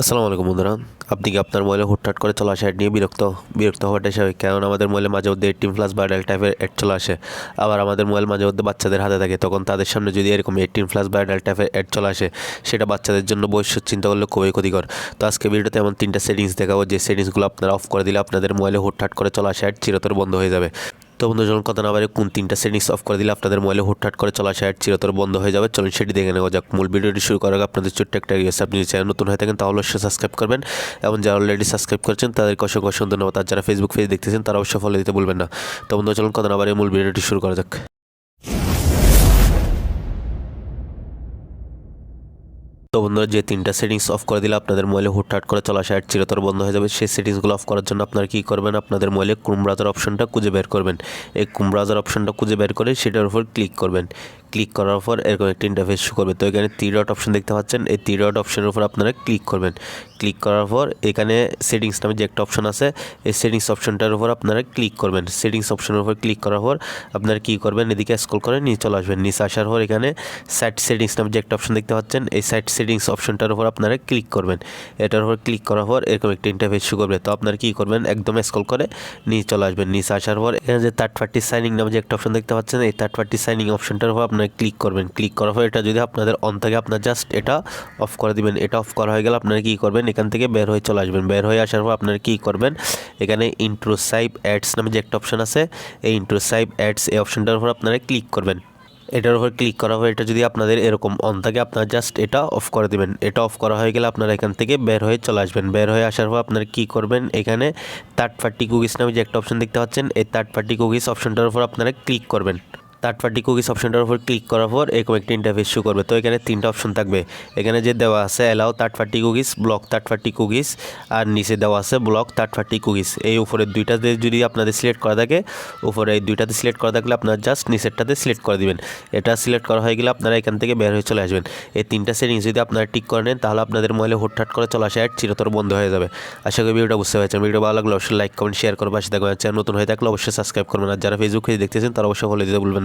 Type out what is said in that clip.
আসসালামু আলাইকুম বন্ধুরা। আপনি কি আপনার মোবাইলে হুটহাট করে চলা আসে? নিয়ে বিরক্ত বিরক্ত হওয়াটাই স্বাভাবিক। কারণ আমাদের মোবাইলে মাঝে মধ্যে এইটিন প্লাস ভাইরাল টাইপের অ্যাড চলে আসে। আবার আমাদের মোবাইল মাঝে মধ্যে বাচ্চাদের হাতে থাকে। তখন তাদের সামনে যদি এরকম এইটিন প্লাস ভাইরাল টাইপের অ্যাড চলে আসে, সেটা বাচ্চাদের জন্য ভবিষ্যৎ চিন্তা করলে খুবই ক্ষতিকর। তো আজকে ভিডিওতে এমন তিনটা সেটিংস দেখাবো। যে সেটিংসগুলো আপনারা অফ করে দিলে আপনাদের মোবাইলে হুটহাট করে চলা আসে অ্যাড চিরতর বন্ধ হয়ে যাবে। তো বন্ধু যখন কথা না বারে কোন তিনটা সেটিংস অফ করে দিলে আপনাদের মোবাইলে হুটহাট করে চলা সাইট চিরতর বন্ধ হয়ে যাবে। চলুন সেটি দেখে নেওয়া যাক। মূল ভিডিওটি শুরু করার আগে আপনাদের ছোট্ট একটা রিয়েস আপনি যদি চ্যানেল নতুন হয়ে থাকেন, তাহলে অবশ্যই সাবস্ক্রাইব করবেন। এবং যারা অলরেডি সাবস্ক্রাইব করেছেন, তাদেরকে অসংখ্য অসংখ্য ধন্যবাদ। আর যারা ফেসবুক পেজ দেখতেছেন, তারা অবশ্যই ফলো দিতে ভুলবেন না। তো বন্ধু চলুন কথা না বারে মূল ভিডিওটি শুরু করা যাক। তো বন্ধুরা, যে তিনটা সেটিংস অফ করে দিলে আপনাদের মোবাইলে হুটহাট করে চলা সাইট চিরতর বন্ধ হয়ে যাবে। সেই সেটিংসগুলো অফ করার জন্য আপনারা কী করবেন? আপনাদের মোবাইলে ক্রোম ব্রাউজার অপশনটা খুঁজে বের করবেন। এই ক্রোম ব্রাউজার অপশনটা খুঁজে বের করে সেটার উপর ক্লিক করবেন। ক্লিক করার পর এরকম একটা ইন্টারফেস শো করবে। তো এখানে থ্রি ডট অপশন দেখতে পাচ্ছেন। এই থ্রি ডট অপশনের উপর আপনারা ক্লিক করবেন। ক্লিক করার পর এখানে সেটিংস নামে যে একটা অপশন আছে, এই সেটিংস অপশনটার উপর আপনারা ক্লিক করবেন। সেটিংস অপশনের উপর ক্লিক করার পর আপনারা কী করবেন? এদিকে স্ক্রল করে নিয়ে চলে আসবেন। নিচে আসার পর এখানে সাইট সেটিংস নামে যে একটা অপশন দেখতে পাচ্ছেন, এই সাইট সেটিংস অপশনটার উপর আপনারা ক্লিক করবেন। এটার উপর ক্লিক করার পর এরকম একটা ইন্টারফেস শো করবে। তো আপনারা কী করবেন? একদম স্ক্রল করে নিয়ে চলে আসবেন। নিচে আসার পর এখানে যে থার্ড পার্টি সাইনিং নামে যে একটা অপশন দেখতে পাচ্ছেন, এই থার্ড পার্টি সাইনিং অপশনটার উপর আপনারা ক্লিক করবেন। ক্লিক করার পর এটা যদি আপনাদের অন থাকে, আপনার জাস্ট এটা অফ করে দিবেন। এটা অফ করা হয়ে গেলে আপনারা কী করবেন? এখান থেকে বের হয়ে চলে আসবেন। বের হয়ে আসার পর আপনারা কী করবেন? এখানে ইন্ট্রো ইন্ট্রোসাইভ অ্যাডস নামে যে একটা অপশন আছে, এই ইন্ট্রো ইন্ট্রোসাইভ অ্যাডস এই অপশনটার উপর আপনারা ক্লিক করবেন। এটার উপর ক্লিক করা হয় এটা যদি আপনাদের এরকম অন থাকে, আপনারা জাস্ট এটা অফ করে দিবেন। এটা অফ করা হয়ে গেলে আপনারা এখান থেকে বের হয়ে চলে আসবেন। বের হয়ে আসার পর আপনারা কী করবেন? এখানে থার্ড পার্টি কুকিজ নামে যে একটা অপশন দেখতে পাচ্ছেন, এই থার্ড পার্টি কুকিজ অপশনটার উপর আপনারা ক্লিক করবেন। থার্ড পার্টি কুকিজ অপশনটার উপর ক্লিক করার পর এরকম একটা ইন্টারফেস শো করবে। তো এখানে তিনটা অপশন থাকবে। এখানে যে দেওয়া আছে allow third party cookies block third party cookies আর নিচে দেওয়া আছে ব্লক থার্ড পার্টি কুকিজ এই উপরের দুইটাতে যদি আপনাদের সিলেক্ট করা থাকে, উপরে এই দুইটাতে সিলেক্ট করা থাকলে আপনার জাস্ট নিচেরটাতে সিলেক্ট করে দিবেন। এটা সিলেক্ট করা হয়ে গেলে আপনারা এখান থেকে বের হয়ে চলে আসবেন। এই তিনটা সেটিংস যদি আপনারা টিক করে নেন, তাহলে আপনাদের মোবাইলে হুটহাট করে চলা আসে চিরতর বন্ধ হয়ে যাবে। আশা করি ভিডিওটা বুঝতে পারছেন। ভিডিও ভালো লাগলে অবশ্যই লাইক কমেন্ট শেয়ার করবেন। পাশে দেখবেন চ্যানেল নতুন হয়ে থাকলে অবশ্যই সাবস্ক্রাইব করবেন। আর যারা ফেসবুক পেজ দেখতেছেন, তারা অবশ্যই ফলো দিতে ভুলবেন